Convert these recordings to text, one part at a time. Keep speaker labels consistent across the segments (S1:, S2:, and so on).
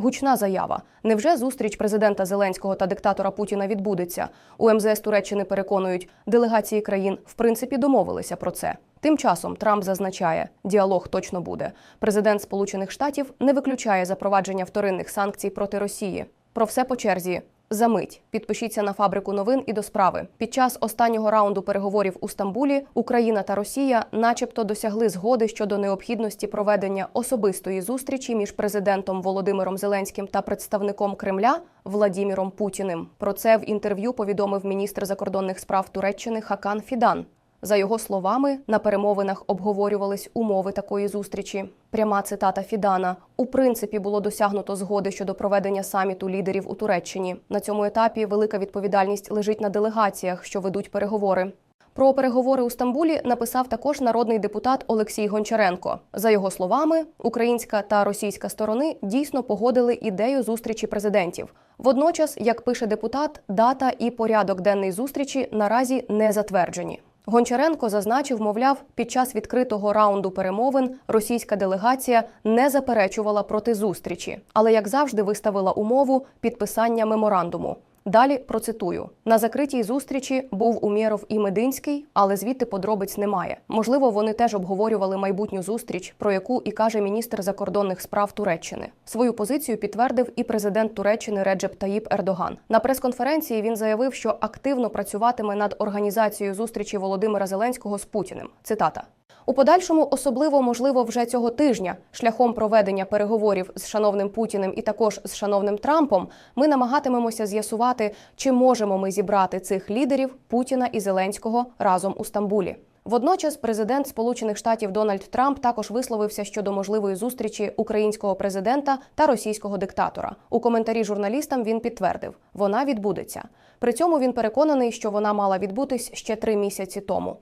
S1: Гучна заява. Невже зустріч президента Зеленського та диктатора Путіна відбудеться? У МЗС Туреччини переконують, делегації країн в принципі домовилися про це. Тим часом Трамп зазначає, діалог точно буде. Президент Сполучених Штатів не виключає запровадження вторинних санкцій проти Росії. Про все по черзі. Замить підпишіться на фабрику новин і до справи. Під час останнього раунду переговорів у Стамбулі Україна та Росія, начебто, досягли згоди щодо необхідності проведення особистої зустрічі між президентом Володимиром Зеленським та представником Кремля Владіміром Путіним. Про це в інтерв'ю повідомив міністр закордонних справ Туреччини Хакан Фідан. За його словами, на перемовинах обговорювались умови такої зустрічі. Пряма цитата Фідана: у принципі було досягнуто згоди щодо проведення саміту лідерів у Туреччині. На цьому етапі велика відповідальність лежить на делегаціях, що ведуть переговори. Про переговори у Стамбулі написав також народний депутат Олексій Гончаренко. За його словами, українська та російська сторони дійсно погодили ідею зустрічі президентів. Водночас, як пише депутат, дата і порядок денний зустрічі наразі не затверджені. Гончаренко зазначив, мовляв, під час відкритого раунду перемовин російська делегація не заперечувала проти зустрічі, але як завжди виставила умову підписання меморандуму. Далі процитую: на закритій зустрічі був Умєров і Мединський, але звідти подробиць немає. Можливо, вони теж обговорювали майбутню зустріч, про яку і каже міністр закордонних справ Туреччини. Свою позицію підтвердив і президент Туреччини Реджеп Таїп Ердоган. На прес-конференції він заявив, що активно працюватиме над організацією зустрічі Володимира Зеленського з Путіним. Цитата. У подальшому, особливо можливо, вже цього тижня, шляхом проведення переговорів з шановним Путіним і також з шановним Трампом, ми намагатимемося з'ясувати, чи можемо ми зібрати цих лідерів Путіна і Зеленського разом у Стамбулі. Водночас, президент Сполучених Штатів Дональд Трамп також висловився щодо можливої зустрічі українського президента та російського диктатора. У коментарі журналістам він підтвердив, вона відбудеться. При цьому він переконаний, що вона мала відбутись ще три місяці тому.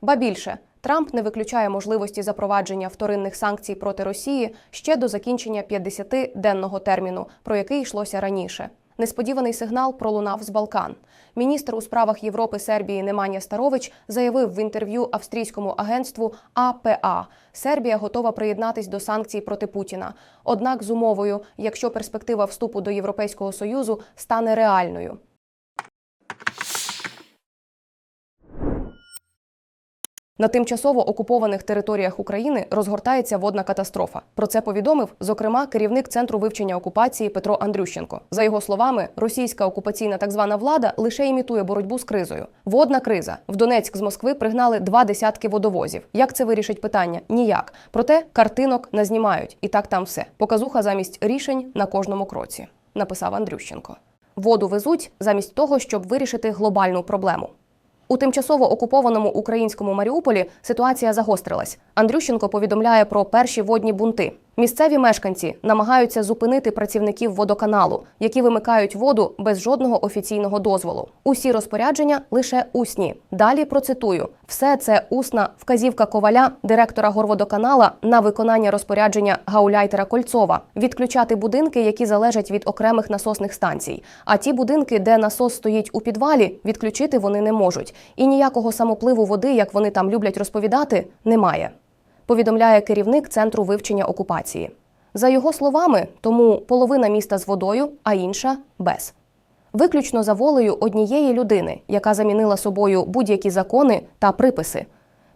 S1: Ба більше. Трамп не виключає можливості запровадження вторинних санкцій проти Росії ще до закінчення 50-денного терміну, про який йшлося раніше. Несподіваний сигнал пролунав з Балкан. Міністр у справах Європи Сербії Неманія Старович заявив в інтерв'ю австрійському агентству АПА: Сербія готова приєднатись до санкцій проти Путіна. Однак з умовою, якщо перспектива вступу до Європейського союзу стане реальною. На тимчасово окупованих територіях України розгортається водна катастрофа. Про це повідомив, зокрема, керівник центру вивчення окупації Петро Андрющенко. За його словами, російська окупаційна так звана влада лише імітує боротьбу з кризою. Водна криза в Донецьк з Москви пригнали два десятки водовозів. Як це вирішить питання? Ніяк. Проте картинок не знімають, і так там все. Показуха замість рішень на кожному кроці. Написав Андрющенко. Воду везуть замість того, щоб вирішити глобальну проблему. У тимчасово окупованому українському Маріуполі ситуація загострилась. Андрющенко повідомляє про перші водні бунти. Місцеві мешканці намагаються зупинити працівників водоканалу, які вимикають воду без жодного офіційного дозволу. Усі розпорядження лише усні. Далі процитую: все це усна вказівка коваля, директора горводоканала на виконання розпорядження гауляйтера Кольцова, відключати будинки, які залежать від окремих насосних станцій. А ті будинки, де насос стоїть у підвалі, відключити вони не можуть. І ніякого самопливу води, як вони там люблять розповідати, немає повідомляє керівник центру вивчення окупації. За його словами, тому половина міста з водою, а інша без. Виключно за волею однієї людини, яка замінила собою будь-які закони та приписи,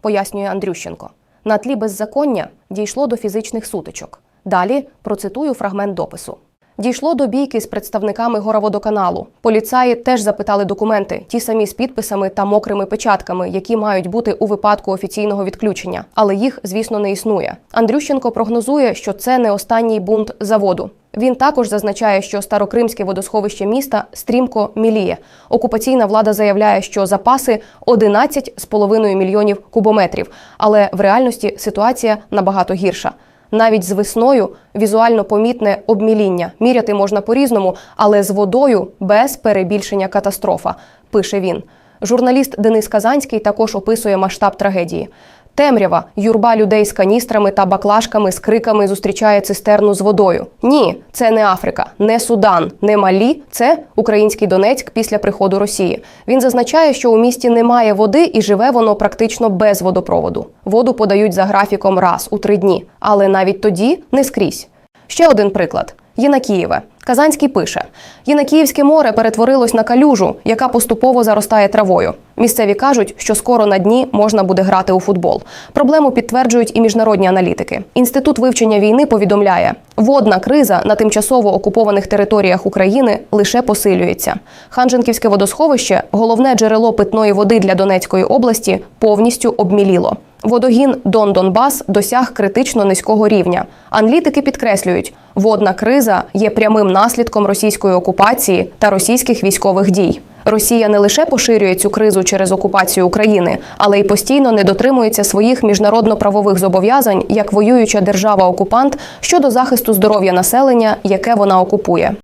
S1: пояснює Андрющенко. На тлі беззаконня дійшло до фізичних сутичок. Далі процитую фрагмент допису. Дійшло до бійки з представниками гороводоканалу. Поліцаї теж запитали документи, ті самі з підписами та мокрими печатками, які мають бути у випадку офіційного відключення, але їх, звісно, не існує. Андрющенко прогнозує, що це не останній бунт заводу. Він також зазначає, що старокримське водосховище міста стрімко міліє. Окупаційна влада заявляє, що запаси 11,5 мільйонів кубометрів, але в реальності ситуація набагато гірша. Навіть з весною візуально помітне обміління. Міряти можна по-різному, але з водою без перебільшення катастрофа, пише він. Журналіст Денис Казанський також описує масштаб трагедії. Темрява, юрба людей з каністрами та баклажками з криками зустрічає цистерну з водою. Ні, це не Африка, не Судан, не Малі. Це український Донецьк після приходу Росії. Він зазначає, що у місті немає води і живе воно практично без водопроводу. Воду подають за графіком раз у три дні, але навіть тоді не скрізь. Ще один приклад. Єнакієве. Казанський пише: Єнакіївське море перетворилось на калюжу, яка поступово заростає травою. Місцеві кажуть, що скоро на дні можна буде грати у футбол. Проблему підтверджують і міжнародні аналітики. Інститут вивчення війни повідомляє, водна криза на тимчасово окупованих територіях України лише посилюється. Ханженківське водосховище, головне джерело питної води для Донецької області, повністю обміліло. Водогін Дон Донбас досяг критично низького рівня. Аналітики підкреслюють, водна криза є прямим наслідком російської окупації та російських військових дій. Росія не лише поширює цю кризу через окупацію України, але й постійно не дотримується своїх міжнародно-правових зобов'язань як воююча держава-окупант щодо захисту здоров'я населення, яке вона окупує.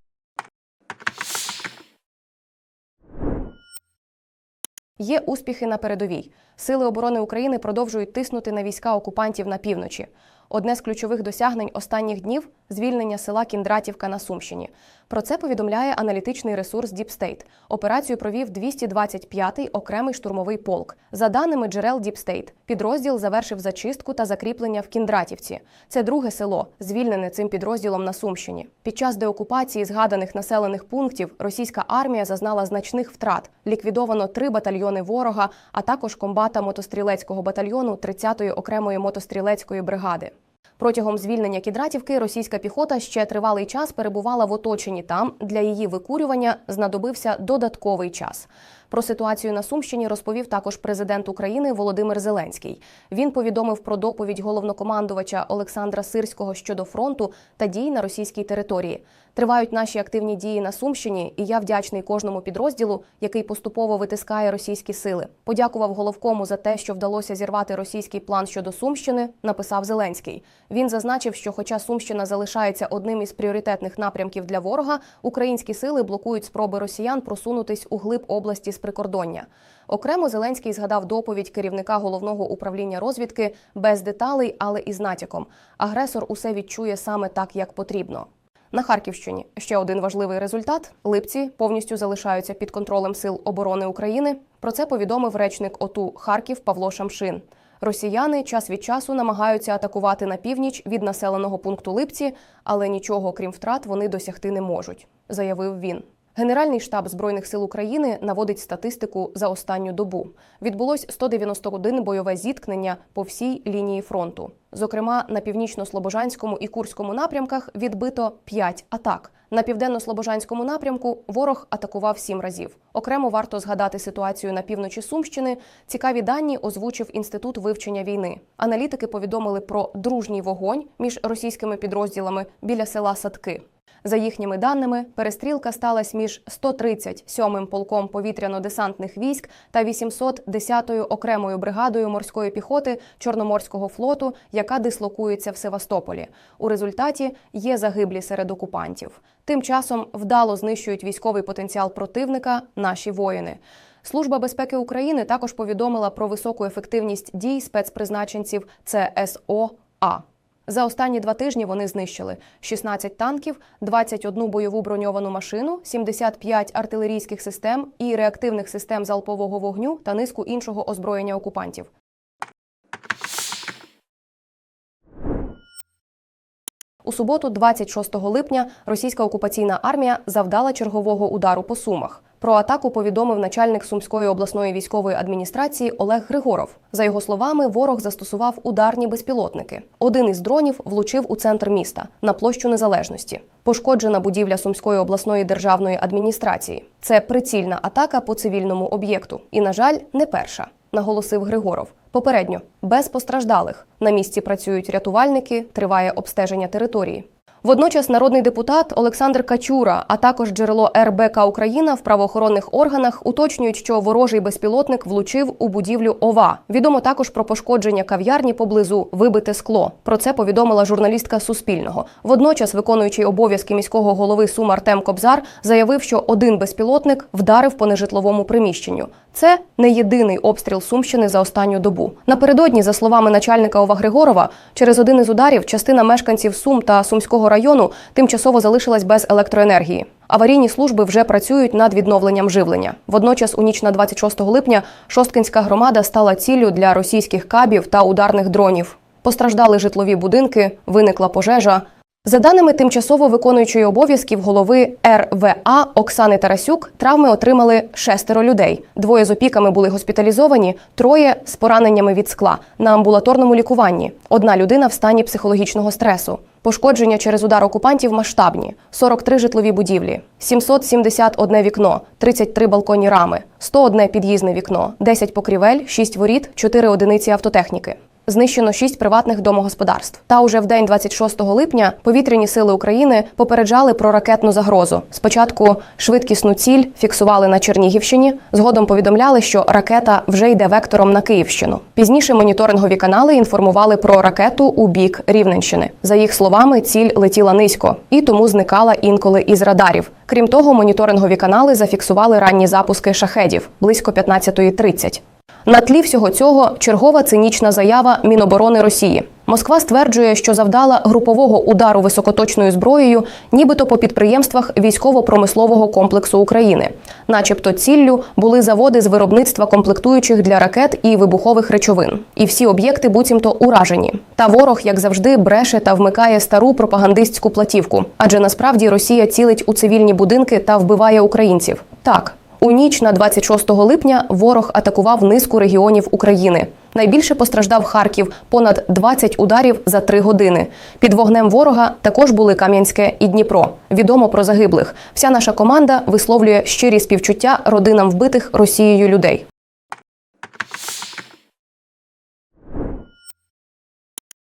S1: Є успіхи на передовій. Сили оборони України продовжують тиснути на війська окупантів на півночі. Одне з ключових досягнень останніх днів звільнення села Кіндратівка на Сумщині. Про це повідомляє аналітичний ресурс State. Операцію провів 225-й окремий штурмовий полк. За даними джерел State, підрозділ завершив зачистку та закріплення в Кіндратівці. Це друге село, звільнене цим підрозділом на Сумщині. Під час деокупації згаданих населених пунктів російська армія зазнала значних втрат. Ліквідовано три батальйони ворога, а також комбата мотострілецького батальйону 30-ї окремої мотострілецької бригади. Протягом звільнення Кідратівки російська піхота ще тривалий час перебувала в оточенні. Там для її викурювання знадобився додатковий час. Про ситуацію на Сумщині розповів також президент України Володимир Зеленський. Він повідомив про доповідь головнокомандувача Олександра Сирського щодо фронту та дій на російській території. Тривають наші активні дії на Сумщині, і я вдячний кожному підрозділу, який поступово витискає російські сили. Подякував головкому за те, що вдалося зірвати російський план щодо Сумщини. Написав Зеленський. Він зазначив, що, хоча Сумщина залишається одним із пріоритетних напрямків для ворога, українські сили блокують спроби росіян просунутись у глиб області з прикордоння. Окремо Зеленський згадав доповідь керівника головного управління розвідки без деталей, але із натяком. Агресор усе відчує саме так, як потрібно. На Харківщині ще один важливий результат: липці повністю залишаються під контролем сил оборони України. Про це повідомив речник ОТУ Харків Павло Шамшин. Росіяни час від часу намагаються атакувати на північ від населеного пункту Липці, але нічого крім втрат вони досягти не можуть, заявив він. Генеральний штаб збройних сил України наводить статистику за останню добу. Відбулось 191 бойове зіткнення по всій лінії фронту. Зокрема, на північно-слобожанському і курському напрямках відбито 5 атак. На південно-слобожанському напрямку ворог атакував 7 разів. Окремо варто згадати ситуацію на півночі Сумщини. Цікаві дані озвучив інститут вивчення війни. Аналітики повідомили про дружній вогонь між російськими підрозділами біля села Садки. За їхніми даними, перестрілка сталася між 137-м полком повітряно-десантних військ та 810-ю окремою бригадою морської піхоти Чорноморського флоту, яка дислокується в Севастополі. У результаті є загиблі серед окупантів. Тим часом вдало знищують військовий потенціал противника наші воїни. Служба безпеки України також повідомила про високу ефективність дій спецпризначенців ЦСОА. За останні два тижні вони знищили 16 танків, 21 бойову броньовану машину, 75 артилерійських систем і реактивних систем залпового вогню та низку іншого озброєння окупантів. У суботу, 26 липня, російська окупаційна армія завдала чергового удару по сумах. Про атаку повідомив начальник Сумської обласної військової адміністрації Олег Григоров. За його словами, ворог застосував ударні безпілотники. Один із дронів влучив у центр міста на площу незалежності. Пошкоджена будівля Сумської обласної державної адміністрації. Це прицільна атака по цивільному об'єкту. І, на жаль, не перша, наголосив Григоров. Попередньо без постраждалих на місці працюють рятувальники, триває обстеження території. Водночас народний депутат Олександр Качура, а також джерело РБК Україна в правоохоронних органах уточнюють, що ворожий безпілотник влучив у будівлю ОВА. Відомо також про пошкодження кав'ярні поблизу вибите скло. Про це повідомила журналістка Суспільного. Водночас, виконуючий обов'язки міського голови Сум Артем Кобзар заявив, що один безпілотник вдарив по нежитловому приміщенню. Це не єдиний обстріл Сумщини за останню добу. Напередодні, за словами начальника Ова Григорова, через один із ударів частина мешканців Сум та Сумського району тимчасово залишилась без електроенергії. Аварійні служби вже працюють над відновленням живлення. Водночас, у ніч на 26 липня, Шосткинська громада стала ціллю для російських кабів та ударних дронів. Постраждали житлові будинки, виникла пожежа. За даними тимчасово виконуючої обов'язків голови РВА Оксани Тарасюк, травми отримали шестеро людей. Двоє з опіками були госпіталізовані, троє з пораненнями від скла на амбулаторному лікуванні. Одна людина в стані психологічного стресу. Пошкодження через удар окупантів масштабні: 43 житлові будівлі, 771 вікно, 33 балконні рами, 101 під'їзне вікно, 10 покрівель, 6 воріт, 4 одиниці автотехніки. Знищено шість приватних домогосподарств. Та уже в день 26 липня повітряні сили України попереджали про ракетну загрозу. Спочатку швидкісну ціль фіксували на Чернігівщині. Згодом повідомляли, що ракета вже йде вектором на Київщину. Пізніше моніторингові канали інформували про ракету у бік Рівненщини. За їх словами, ціль летіла низько і тому зникала інколи із радарів. Крім того, моніторингові канали зафіксували ранні запуски шахедів близько 15.30. На тлі всього цього чергова цинічна заява Міноборони Росії. Москва стверджує, що завдала групового удару високоточною зброєю, нібито по підприємствах військово-промислового комплексу України, начебто ціллю були заводи з виробництва комплектуючих для ракет і вибухових речовин. І всі об'єкти буцімто уражені. Та ворог, як завжди, бреше та вмикає стару пропагандистську платівку, адже насправді Росія цілить у цивільні будинки та вбиває українців. Так. У ніч на 26 липня ворог атакував низку регіонів України. Найбільше постраждав Харків понад 20 ударів за три години. Під вогнем ворога також були Кам'янське і Дніпро. Відомо про загиблих. Вся наша команда висловлює щирі співчуття родинам вбитих Росією людей.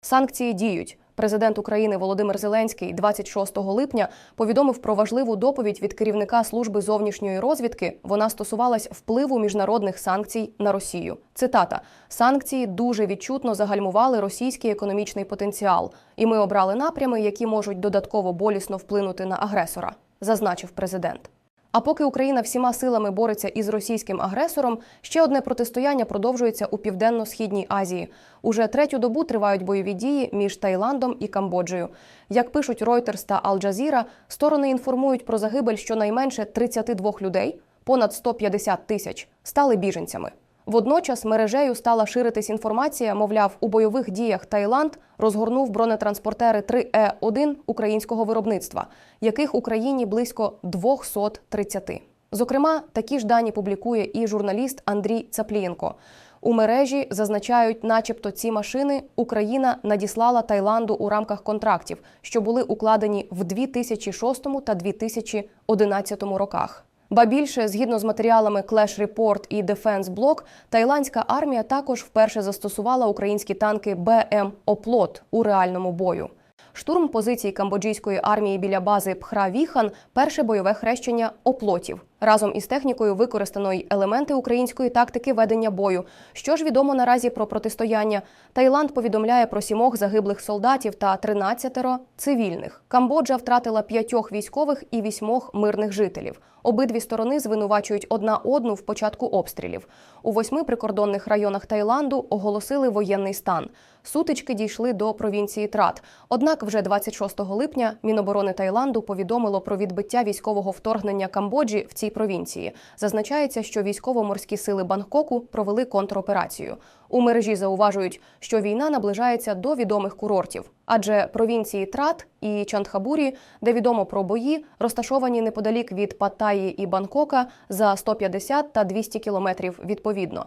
S1: Санкції діють. Президент України Володимир Зеленський 26 липня повідомив про важливу доповідь від керівника служби зовнішньої розвідки. Вона стосувалась впливу міжнародних санкцій на Росію. Цитата: санкції дуже відчутно загальмували російський економічний потенціал, і ми обрали напрями, які можуть додатково болісно вплинути на агресора, зазначив президент. А поки Україна всіма силами бореться із російським агресором, ще одне протистояння продовжується у південно-східній Азії. Уже третю добу тривають бойові дії між Таїландом і Камбоджею. Як пишуть Reuters та Al Jazeera, сторони інформують про загибель щонайменше 32 людей, понад 150 тисяч стали біженцями. Водночас мережею стала ширитись інформація, мовляв, у бойових діях Таїланд розгорнув бронетранспортери 3Е1 українського виробництва, яких Україні близько 230. Зокрема, такі ж дані публікує і журналіст Андрій Цаплієнко. У мережі зазначають, начебто, ці машини Україна надіслала Таїланду у рамках контрактів, що були укладені в 2006 та 2011 роках. Ба більше, згідно з матеріалами Clash Report і Defense Block, тайландська армія також вперше застосувала українські танки БМ Оплот у реальному бою. Штурм позицій камбоджійської армії біля бази Пхра-Віхан – перше бойове хрещення оплотів. Разом із технікою використано й елементи української тактики ведення бою. Що ж відомо наразі про протистояння? Таїланд повідомляє про сімох загиблих солдатів та 13 цивільних. Камбоджа втратила п'ятьох військових і вісьмох мирних жителів. Обидві сторони звинувачують одна одну в початку обстрілів. У восьми прикордонних районах Таїланду оголосили воєнний стан. Сутички дійшли до провінції Трат. Однак, вже 26 липня Міноборони Таїланду повідомило про відбиття військового вторгнення Камбоджі в цій провінції. Зазначається, що військово-морські сили Бангкоку провели контроперацію. У мережі зауважують, що війна наближається до відомих курортів, адже провінції Трат і Чандхабурі, де відомо про бої, розташовані неподалік від Паттайі і Бангкока за 150 та 200 кілометрів відповідно.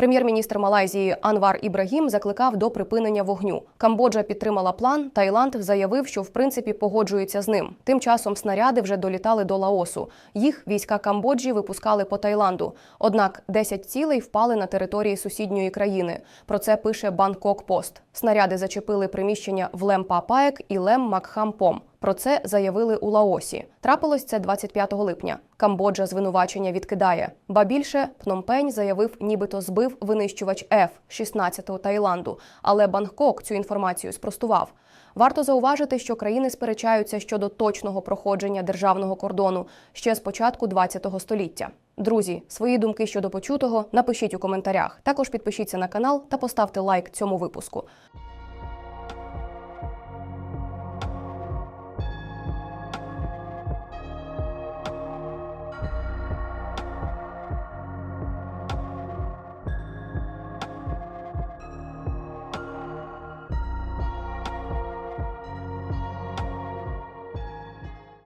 S1: Прем'єр-міністр Малайзії Анвар Ібрагім закликав до припинення вогню. Камбоджа підтримала план. Таїланд заявив, що в принципі погоджується з ним. Тим часом снаряди вже долітали до Лаосу. Їх війська Камбоджі випускали по Таїланду. Однак 10 цілей впали на території сусідньої країни. Про це пише Бангкок Пост. Снаряди зачепили приміщення в Лем-Папаек і Лем-Макхампом. Про це заявили у Лаосі. Трапилось це 25 липня. Камбоджа звинувачення відкидає. Ба більше Пномпень заявив, нібито збив винищувач F-16 Таїланду. Але Бангкок цю інформацію спростував. Варто зауважити, що країни сперечаються щодо точного проходження державного кордону ще з початку 20 століття. Друзі, свої думки щодо почутого напишіть у коментарях. Також підпишіться на канал та поставте лайк цьому випуску.